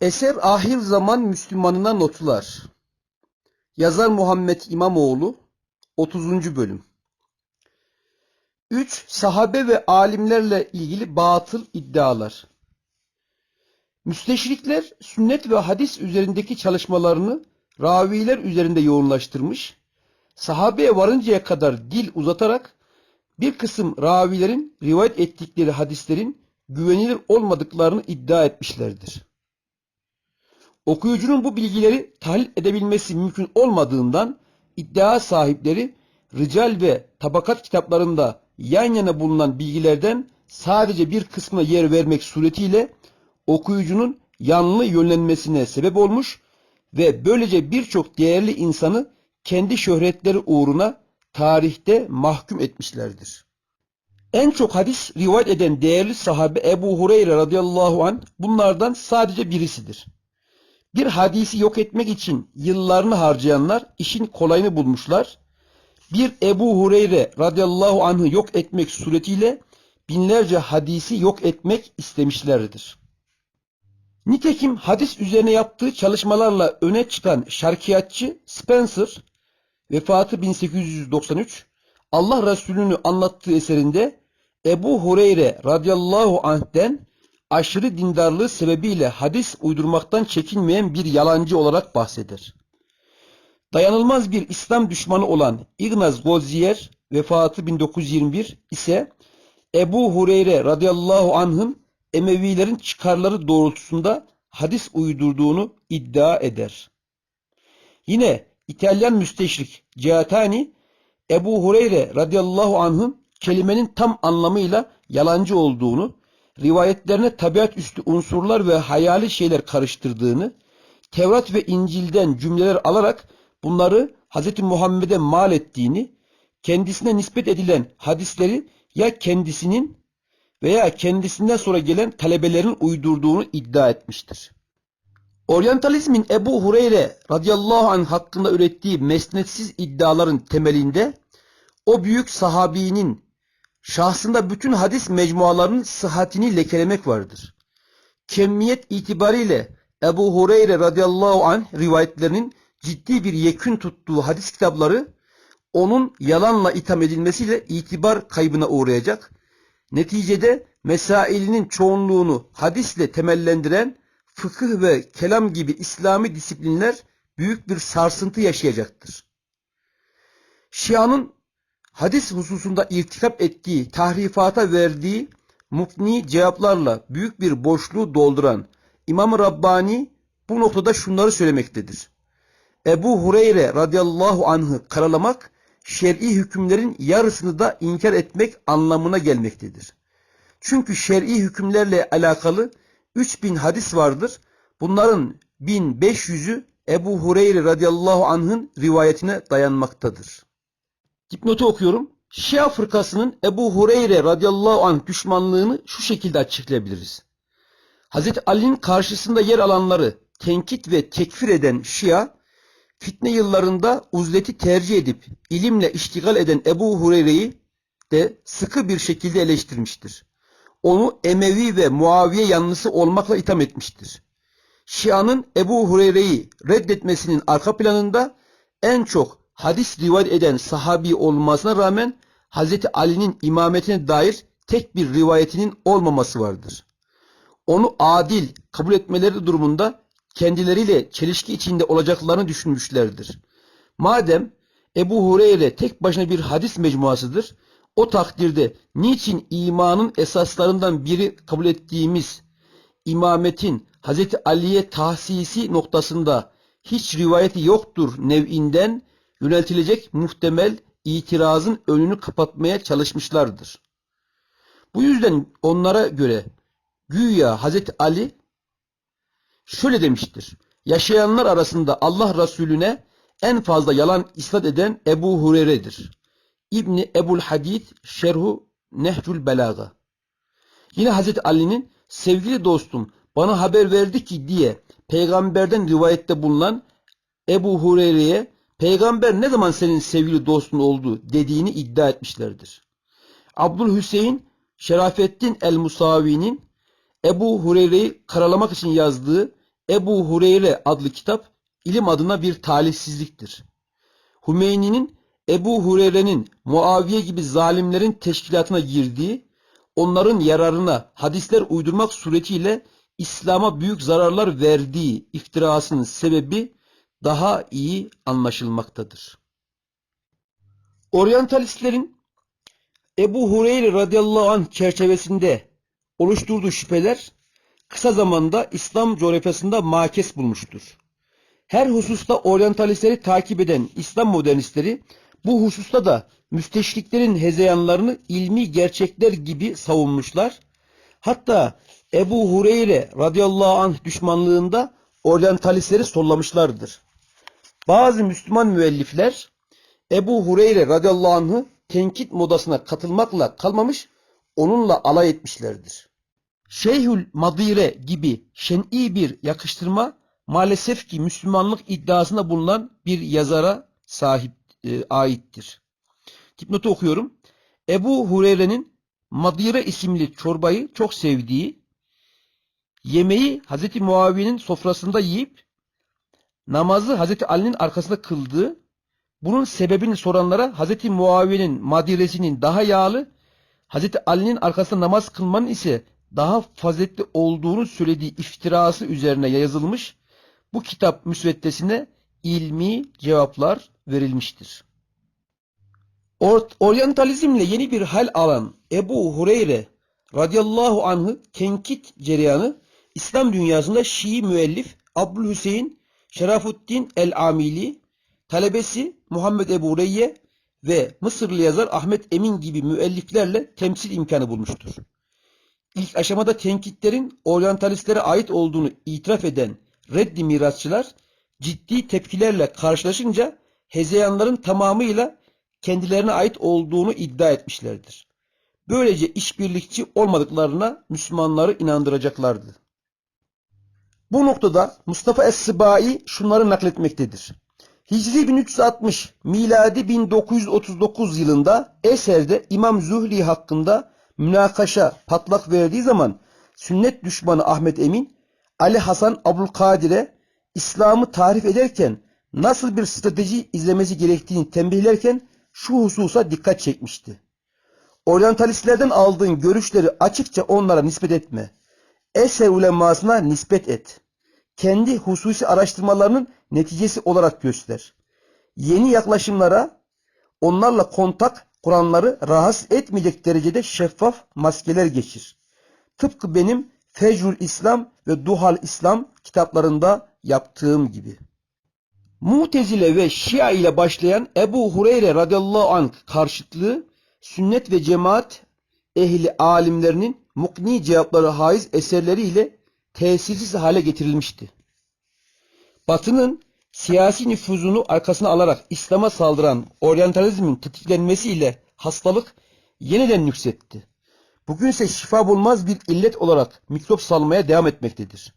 Eser ahir zaman Müslümanına notlar. Yazar Muhammed İmamoğlu 30. bölüm. 3. Sahabe ve alimlerle ilgili batıl iddialar. Müsteşrikler sünnet ve hadis üzerindeki çalışmalarını raviler üzerinde yoğunlaştırmış, sahabeye varıncaya kadar dil uzatarak bir kısım ravilerin rivayet ettikleri hadislerin güvenilir olmadıklarını iddia etmişlerdir. Okuyucunun bu bilgileri tahlil edebilmesi mümkün olmadığından iddia sahipleri rical ve tabakat kitaplarında yan yana bulunan bilgilerden sadece bir kısmına yer vermek suretiyle okuyucunun yanlı yönlenmesine sebep olmuş ve böylece birçok değerli insanı kendi şöhretleri uğruna tarihte mahkum etmişlerdir. En çok hadis rivayet eden değerli sahabe Ebu Hureyre radıyallahu an bunlardan sadece birisidir. Bir hadisi yok etmek için yıllarını harcayanlar işin kolayını bulmuşlar. Bir Ebu Hureyre radıyallahu anh'ı yok etmek suretiyle binlerce hadisi yok etmek istemişlerdir. Nitekim hadis üzerine yaptığı çalışmalarla öne çıkan şarkiyatçı Spencer, vefatı 1893, Allah Resulü'nü anlattığı eserinde Ebu Hureyre radıyallahu anh'den aşırı dindarlığı sebebiyle hadis uydurmaktan çekinmeyen bir yalancı olarak bahseder. Dayanılmaz bir İslam düşmanı olan Ignaz Goldziher vefatı 1921 ise Ebu Hureyre radıyallahu anh'ın Emevilerin çıkarları doğrultusunda hadis uydurduğunu iddia eder. Yine İtalyan müsteşrik Cihatani Ebu Hureyre radıyallahu anh'ın kelimenin tam anlamıyla yalancı olduğunu, rivayetlerine tabiat üstü unsurlar ve hayali şeyler karıştırdığını, Tevrat ve İncil'den cümleler alarak bunları Hz. Muhammed'e mal ettiğini, kendisine nispet edilen hadisleri ya kendisinin veya kendisinden sonra gelen talebelerin uydurduğunu iddia etmiştir. Oryantalizmin Ebu Hureyre radıyallahu anh hakkında ürettiği mesnetsiz iddiaların temelinde o büyük sahabinin şahsında bütün hadis mecmualarının sıhhatini lekelemek vardır. Kemmiyet itibariyle Ebu Hureyre radıyallahu anh rivayetlerinin ciddi bir yekün tuttuğu hadis kitapları onun yalanla itham edilmesiyle itibar kaybına uğrayacak. Neticede mesailinin çoğunluğunu hadisle temellendiren fıkıh ve kelam gibi İslami disiplinler büyük bir sarsıntı yaşayacaktır. Şia'nın hadis hususunda irtikap ettiği, tahrifata verdiği mukni cevaplarla büyük bir boşluğu dolduran İmam-ı Rabbani bu noktada şunları söylemektedir. Ebu Hureyre radıyallahu anh'ı karalamak, şer'i hükümlerin yarısını da inkar etmek anlamına gelmektedir. Çünkü şer'i hükümlerle alakalı 3000 hadis vardır. Bunların 1500'ü Ebu Hureyre radıyallahu anh'ın rivayetine dayanmaktadır. Dipnotu okuyorum. Şia fırkasının Ebu Hureyre radıyallahu anh düşmanlığını şu şekilde açıklayabiliriz. Hazreti Ali'nin karşısında yer alanları tenkit ve tekfir eden Şia, fitne yıllarında uzleti tercih edip ilimle iştigal eden Ebu Hureyre'yi de sıkı bir şekilde eleştirmiştir. Onu Emevi ve Muaviye yanlısı olmakla itham etmiştir. Şia'nın Ebu Hureyre'yi reddetmesinin arka planında en çok hadis rivayet eden sahabi olmasına rağmen Hz. Ali'nin imametine dair tek bir rivayetinin olmaması vardır. Onu adil kabul etmeleri durumunda kendileriyle çelişki içinde olacaklarını düşünmüşlerdir. Madem Ebu Hureyre tek başına bir hadis mecmuasıdır, o takdirde niçin imanın esaslarından biri kabul ettiğimiz imametin Hz. Ali'ye tahsisi noktasında hiç rivayeti yoktur nev'inden yöneltilecek muhtemel itirazın önünü kapatmaya çalışmışlardır. Bu yüzden onlara göre güya Hazreti Ali şöyle demiştir. Yaşayanlar arasında Allah Resulüne en fazla yalan isnat eden Ebu Hureyre'dir. İbni Ebul Hadid Şerhu Nehcül Belaga. Yine Hazreti Ali'nin sevgili dostum bana haber verdi ki diye peygamberden rivayette bulunan Ebu Hureyre'ye peygamber ne zaman senin sevgili dostun oldu dediğini iddia etmişlerdir. Abdülhüseyin Şerafettin el-Musavi'nin Ebu Hureyre'yi karalamak için yazdığı Ebu Hureyre adlı kitap ilim adına bir talihsizliktir. Hümeyni'nin Ebu Hureyre'nin Muaviye gibi zalimlerin teşkilatına girdiği, onların yararına hadisler uydurmak suretiyle İslam'a büyük zararlar verdiği iftirasının sebebi daha iyi anlaşılmaktadır. Oryantalistlerin Ebu Hureyre radıyallahu anh çerçevesinde oluşturduğu şüpheler kısa zamanda İslam coğrafyasında makes bulmuştur. Her hususta oryantalistleri takip eden İslam modernistleri bu hususta da müsteşriklerin hezeyanlarını ilmi gerçekler gibi savunmuşlar. Hatta Ebu Hureyre radıyallahu anh düşmanlığında oryantalistleri sollamışlardır. Bazı Müslüman müellifler Ebu Hureyre radıyallahu anh'ı tenkit modasına katılmakla kalmamış, onunla alay etmişlerdir. Şeyhül Madire gibi şen'i bir yakıştırma maalesef ki Müslümanlık iddiasında bulunan bir yazara sahip e, aittir. Dipnotu okuyorum. Ebu Hureyre'nin Madire isimli çorbayı çok sevdiği, yemeği Hazreti Muaviye'nin sofrasında yiyip namazı Hazreti Ali'nin arkasında kıldığı, bunun sebebini soranlara Hazreti Muaviye'nin madiresinin daha yağlı, Hazreti Ali'nin arkasında namaz kılmanın ise daha faziletli olduğunu söylediği iftirası üzerine yazılmış, bu kitap müsveddesine ilmi cevaplar verilmiştir. Or Oryantalizmle yeni bir hal alan Ebu Hureyre radıyallahu anh'ı tenkit cereyanı İslam dünyasında Şii müellif Abdülhüseyin Şerafuddin el-Amili, talebesi Muhammed Ebu Reyye ve Mısırlı yazar Ahmet Emin gibi müelliflerle temsil imkanı bulmuştur. İlk aşamada tenkitlerin oryantalistlere ait olduğunu itiraf eden reddi mirasçılar ciddi tepkilerle karşılaşınca hezeyanların tamamıyla kendilerine ait olduğunu iddia etmişlerdir. Böylece işbirlikçi olmadıklarına Müslümanları inandıracaklardı. Bu noktada Mustafa Es-Sıbai şunları nakletmektedir. Hicri 1360, miladi 1939 yılında Eser'de İmam Zuhri hakkında münakaşa patlak verdiği zaman sünnet düşmanı Ahmet Emin, Ali Hasan Abdülkadir'e İslam'ı tarif ederken nasıl bir strateji izlemesi gerektiğini tembihlerken şu hususa dikkat çekmişti. Oryantalistlerden aldığın görüşleri açıkça onlara nispet etme. Eser ulemasına nispet et. Kendi hususi araştırmalarının neticesi olarak göster. Yeni yaklaşımlara onlarla kontak kuranları rahatsız etmeyecek derecede şeffaf maskeler geçir. Tıpkı benim Fecrül İslam ve Duhal İslam kitaplarında yaptığım gibi. Mutezile ve Şia ile başlayan Ebu Hureyre radıyallahu anh karşıtlığı sünnet ve cemaat ehli alimlerinin mukni cevapları haiz eserleriyle tesirsiz hale getirilmişti. Batı'nın siyasi nüfuzunu arkasına alarak İslam'a saldıran oryantalizmin tetiklenmesiyle hastalık yeniden yükseltti. Bugünse şifa bulmaz bir illet olarak mikrop salmaya devam etmektedir.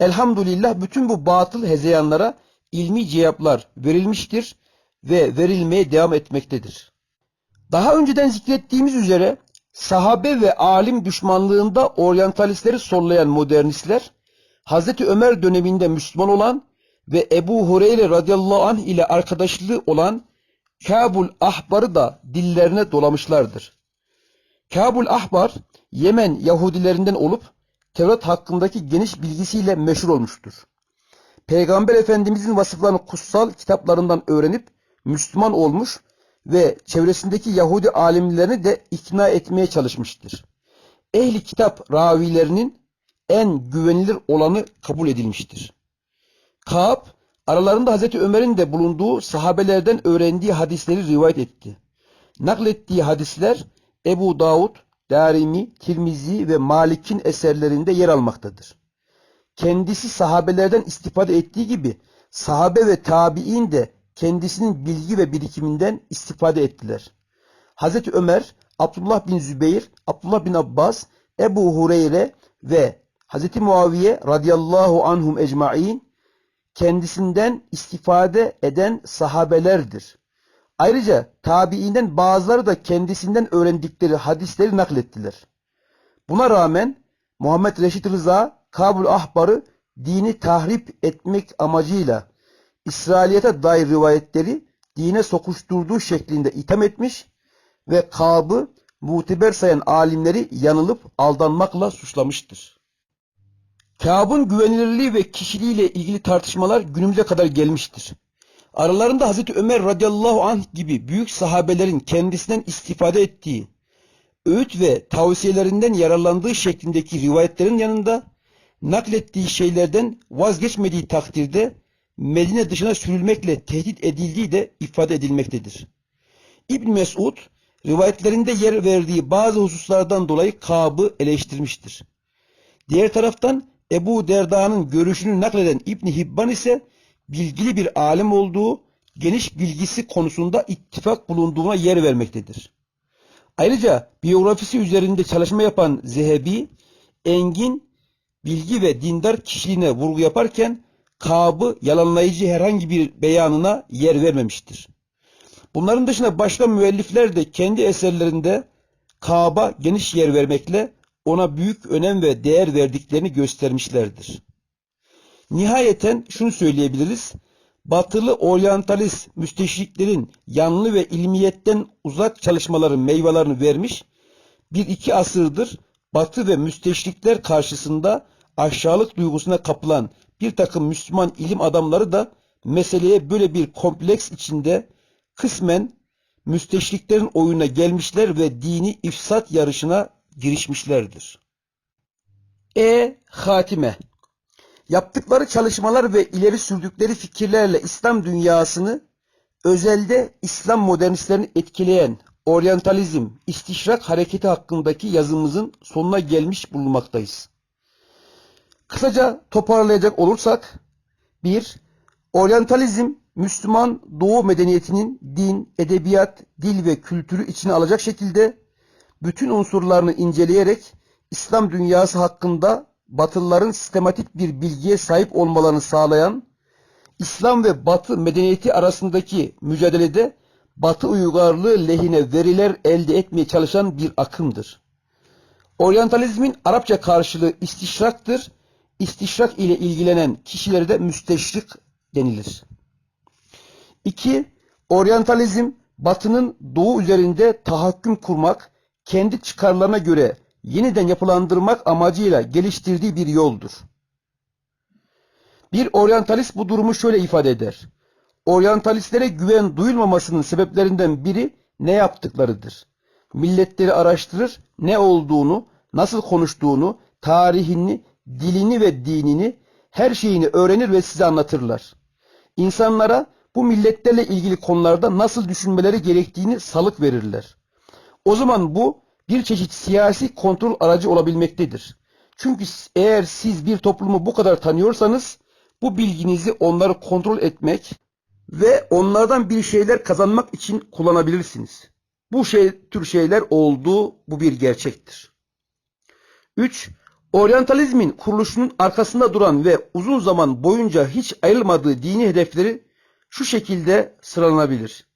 Elhamdülillah bütün bu batıl hezeyanlara ilmi cevaplar verilmiştir ve verilmeye devam etmektedir. Daha önceden zikrettiğimiz üzere sahabe ve alim düşmanlığında oryantalistleri sollayan modernistler, Hazreti Ömer döneminde Müslüman olan ve Ebu Hureyre radıyallahu anh ile arkadaşlığı olan Kabul Ahbar'ı da dillerine dolamışlardır. Kabul Ahbar, Yemen Yahudilerinden olup Tevrat hakkındaki geniş bilgisiyle meşhur olmuştur. Peygamber Efendimizin vasıflarını kutsal kitaplarından öğrenip Müslüman olmuş ve çevresindeki Yahudi alimlerini de ikna etmeye çalışmıştır. Ehli kitap ravilerinin en güvenilir olanı kabul edilmiştir. Kaab, aralarında Hazreti Ömer'in de bulunduğu sahabelerden öğrendiği hadisleri rivayet etti. Naklettiği hadisler Ebu Davud, Darimi, Tirmizi ve Malik'in eserlerinde yer almaktadır. Kendisi sahabelerden istifade ettiği gibi sahabe ve tabi'in de kendisinin bilgi ve birikiminden istifade ettiler. Hazreti Ömer, Abdullah bin Zübeyir, Abdullah bin Abbas, Ebu Hureyre ve Hz. Muaviye radıyallahu anhum ecmain kendisinden istifade eden sahabelerdir. Ayrıca tabiinden bazıları da kendisinden öğrendikleri hadisleri naklettiler. Buna rağmen Muhammed Reşit Rıza Kabul Ahbar'ı dini tahrip etmek amacıyla İsrailiyete dair rivayetleri dine sokuşturduğu şeklinde itham etmiş ve Kab'ı muteber sayan alimleri yanılıp aldanmakla suçlamıştır. Kâb'ın güvenilirliği ve kişiliğiyle ilgili tartışmalar günümüze kadar gelmiştir. Aralarında Hazreti Ömer radıyallahu anh gibi büyük sahabelerin kendisinden istifade ettiği, öğüt ve tavsiyelerinden yararlandığı şeklindeki rivayetlerin yanında naklettiği şeylerden vazgeçmediği takdirde Medine dışına sürülmekle tehdit edildiği de ifade edilmektedir. İbn Mesud rivayetlerinde yer verdiği bazı hususlardan dolayı Kab'ı eleştirmiştir. Diğer taraftan Ebu Derda'nın görüşünü nakleden İbn Hibban ise bilgili bir alim olduğu, geniş bilgisi konusunda ittifak bulunduğuna yer vermektedir. Ayrıca biyografisi üzerinde çalışma yapan Zehebi, engin, bilgi ve dindar kişiliğine vurgu yaparken Kab'ı yalanlayıcı herhangi bir beyanına yer vermemiştir. Bunların dışında başka müellifler de kendi eserlerinde Kab'a geniş yer vermekle ona büyük önem ve değer verdiklerini göstermişlerdir. Nihayeten şunu söyleyebiliriz. Batılı oryantalist müsteşriklerin yanlı ve ilmiyetten uzak çalışmaların meyvelerini vermiş, bir iki asırdır Batı ve müsteşrikler karşısında aşağılık duygusuna kapılan bir takım Müslüman ilim adamları da meseleye böyle bir kompleks içinde kısmen müsteşriklerin oyuna gelmişler ve dini ifsat yarışına girişmişlerdir. E. Hatime Yaptıkları çalışmalar ve ileri sürdükleri fikirlerle İslam dünyasını özelde İslam modernistlerini etkileyen oryantalizm, istişrak hareketi hakkındaki yazımızın sonuna gelmiş bulunmaktayız. Kısaca toparlayacak olursak 1. Oryantalizm Müslüman Doğu medeniyetinin din, edebiyat, dil ve kültürü içine alacak şekilde bütün unsurlarını inceleyerek İslam dünyası hakkında Batılıların sistematik bir bilgiye sahip olmalarını sağlayan, İslam ve Batı medeniyeti arasındaki mücadelede Batı uygarlığı lehine veriler elde etmeye çalışan bir akımdır. Oryantalizmin Arapça karşılığı istişraktır. İstişrak ile ilgilenen kişilere de müsteşrik denilir. 2. Oryantalizm, Batı'nın Doğu üzerinde tahakküm kurmak, kendi çıkarlarına göre yeniden yapılandırmak amacıyla geliştirdiği bir yoldur. Bir oryantalist bu durumu şöyle ifade eder. Oryantalistlere güven duyulmamasının sebeplerinden biri ne yaptıklarıdır. Milletleri araştırır, ne olduğunu, nasıl konuştuğunu, tarihini, dilini ve dinini, her şeyini öğrenir ve size anlatırlar. İnsanlara bu milletlerle ilgili konularda nasıl düşünmeleri gerektiğini salık verirler. O zaman bu bir çeşit siyasi kontrol aracı olabilmektedir. Çünkü eğer siz bir toplumu bu kadar tanıyorsanız bu bilginizi onları kontrol etmek ve onlardan bir şeyler kazanmak için kullanabilirsiniz. Bu şey, tür şeyler olduğu bu bir gerçektir. 3. Oryantalizmin kuruluşunun arkasında duran ve uzun zaman boyunca hiç ayrılmadığı dini hedefleri şu şekilde sıralanabilir.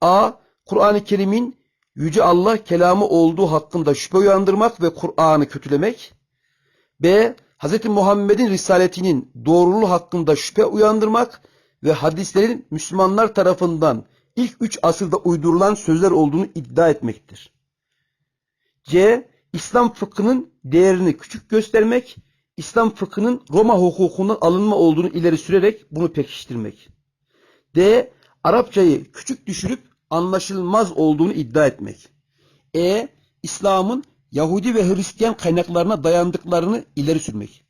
A. Kur'an-ı Kerim'in Yüce Allah kelamı olduğu hakkında şüphe uyandırmak ve Kur'an'ı kötülemek. B. Hz. Muhammed'in risaletinin doğruluğu hakkında şüphe uyandırmak ve hadislerin Müslümanlar tarafından ilk üç asırda uydurulan sözler olduğunu iddia etmektir. C. İslam fıkhının değerini küçük göstermek, İslam fıkhının Roma hukukundan alınma olduğunu ileri sürerek bunu pekiştirmek. D. Arapçayı küçük düşürüp anlaşılmaz olduğunu iddia etmek. E. İslam'ın Yahudi ve Hristiyan kaynaklarına dayandıklarını ileri sürmek.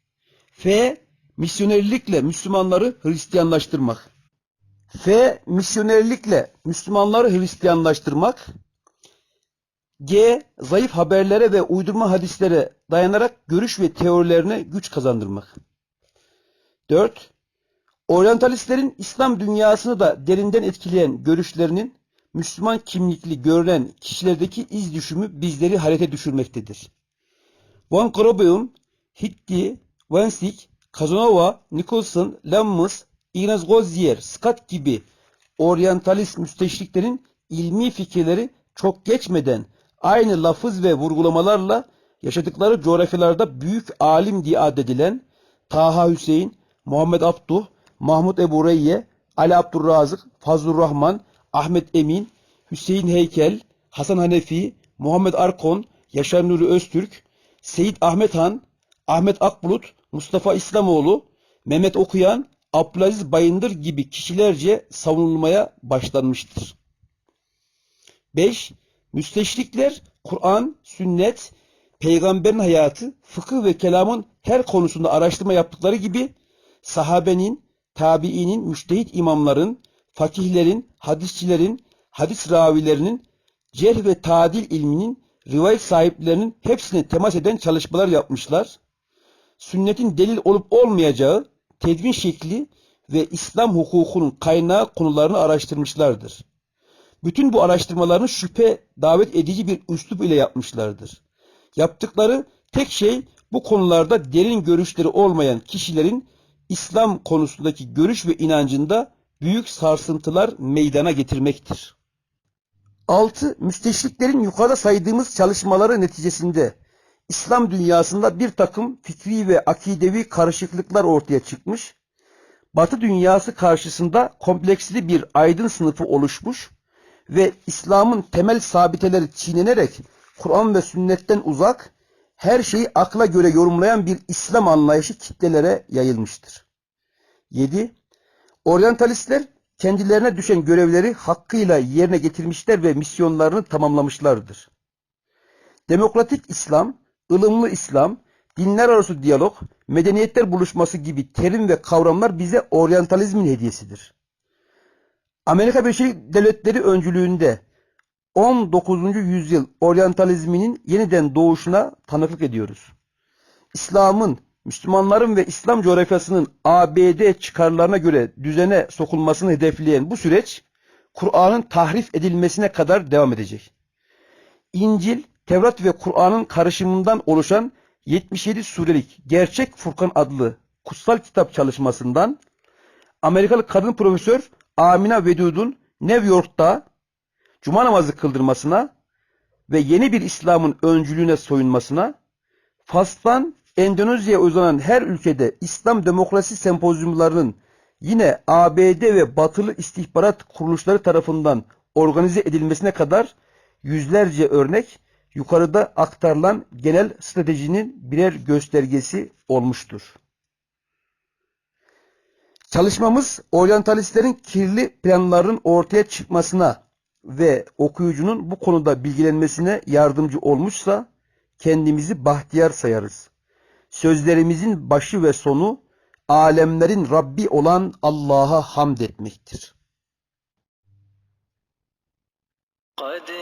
F. Misyonerlikle Müslümanları Hristiyanlaştırmak. F. Misyonerlikle Müslümanları Hristiyanlaştırmak. G. Zayıf haberlere ve uydurma hadislere dayanarak görüş ve teorilerine güç kazandırmak. 4. Oryantalistlerin İslam dünyasını da derinden etkileyen görüşlerinin Müslüman kimlikli görülen kişilerdeki iz düşümü bizleri harekete düşürmektedir. Van Karabeun, Hitti, Wensik, Casanova, Nicholson, Lemmus, Ignaz Gozier, Scott gibi oryantalist müsteşriklerin ilmi fikirleri çok geçmeden aynı lafız ve vurgulamalarla yaşadıkları coğrafyalarda büyük alim diye addedilen Taha Hüseyin, Muhammed Abduh, Mahmud Ebu Reyye, Ali Abdurrazık, Fazlur Rahman, Ahmet Emin, Hüseyin Heykel, Hasan Hanefi, Muhammed Arkon, Yaşar Nuri Öztürk, Seyit Ahmet Han, Ahmet Akbulut, Mustafa İslamoğlu, Mehmet Okuyan, Abdülaziz Bayındır gibi kişilerce savunulmaya başlanmıştır. 5. Müsteşrikler Kur'an, sünnet, peygamberin hayatı, fıkıh ve kelamın her konusunda araştırma yaptıkları gibi sahabenin, tabiinin, müştehit imamların, fakihlerin, hadisçilerin, hadis ravilerinin, cerh ve tadil ilminin, rivayet sahiplerinin hepsine temas eden çalışmalar yapmışlar. Sünnetin delil olup olmayacağı, tedvin şekli ve İslam hukukunun kaynağı konularını araştırmışlardır. Bütün bu araştırmalarını şüphe davet edici bir üslup ile yapmışlardır. Yaptıkları tek şey bu konularda derin görüşleri olmayan kişilerin İslam konusundaki görüş ve inancında büyük sarsıntılar meydana getirmektir. 6. Müsteşriklerin yukarıda saydığımız çalışmaları neticesinde İslam dünyasında bir takım fikri ve akidevi karışıklıklar ortaya çıkmış, Batı dünyası karşısında kompleksli bir aydın sınıfı oluşmuş ve İslam'ın temel sabiteleri çiğnenerek Kur'an ve sünnetten uzak, her şeyi akla göre yorumlayan bir İslam anlayışı kitlelere yayılmıştır. 7. Oryantalistler kendilerine düşen görevleri hakkıyla yerine getirmişler ve misyonlarını tamamlamışlardır. Demokratik İslam, ılımlı İslam, dinler arası diyalog, medeniyetler buluşması gibi terim ve kavramlar bize oryantalizmin hediyesidir. Amerika Birleşik Devletleri öncülüğünde 19. yüzyıl oryantalizminin yeniden doğuşuna tanıklık ediyoruz. İslam'ın, Müslümanların ve İslam coğrafyasının ABD çıkarlarına göre düzene sokulmasını hedefleyen bu süreç, Kur'an'ın tahrif edilmesine kadar devam edecek. İncil, Tevrat ve Kur'an'ın karışımından oluşan 77 surelik Gerçek Furkan adlı kutsal kitap çalışmasından Amerikalı kadın profesör Amina Vedud'un New York'ta cuma namazı kıldırmasına ve yeni bir İslam'ın öncülüğüne soyunmasına, Fas'tan Endonezya'ya uzanan her ülkede İslam demokrasi sempozyumlarının yine ABD ve batılı istihbarat kuruluşları tarafından organize edilmesine kadar yüzlerce örnek yukarıda aktarılan genel stratejinin birer göstergesi olmuştur. Çalışmamız oryantalistlerin kirli planlarının ortaya çıkmasına ve okuyucunun bu konuda bilgilenmesine yardımcı olmuşsa kendimizi bahtiyar sayarız. Sözlerimizin başı ve sonu alemlerin Rabbi olan Allah'a hamd etmektir. Kadir.